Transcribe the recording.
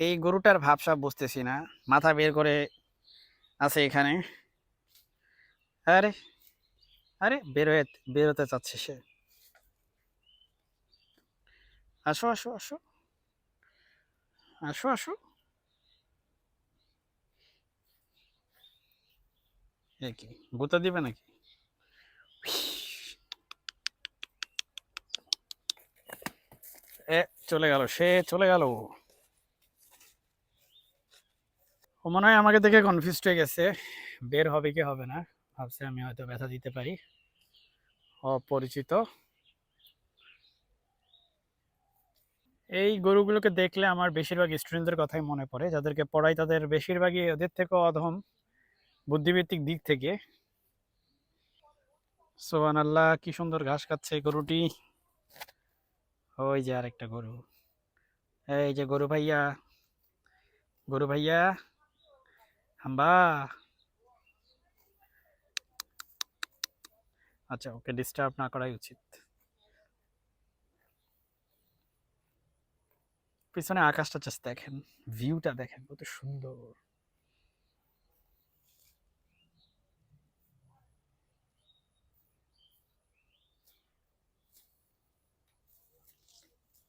এই গরুটার ভাবসাব বুঝতেছি না। মাথা বের করে আছে এখানে। আরে আরে বেরোয় বেরোতে চাচ্ছে সে। আসো আসো আসো। আসো আসো। কি, গুঁতা দিবে নাকি? এ, চলে গেল, সে চলে গেল। ও মনে হয় আমাকে দেখে কনফিউজ হয়ে গেছে। বের হবে কি হবে না? ভাবছে আমি হয়তো ব্যথা দিতে পারি। অপরিচিত। এই গরুগুলোকে দেখলে আমার বেশিরভাগ স্টুডেন্টদের কথাই মনে পড়ে। যাদেরকে পড়াই তাদের বেশিরভাগই ওদের থেকেও অধম বুদ্ধিভিত্তিক দিক থেকে। সোহান আল্লাহ কি সুন্দর ঘাস খাচ্ছে গরুটি। ওই যে আরেকটা গরু। এই যে গরু ভাইয়া। গরু ভাইয়া। হাম্বা। আচ্ছা ওকে ডিস্টার্ব না করাই উচিত। পিছনে আকাশটা জাস্ট দেখেন ভিউটা দেখেন, কত সুন্দর।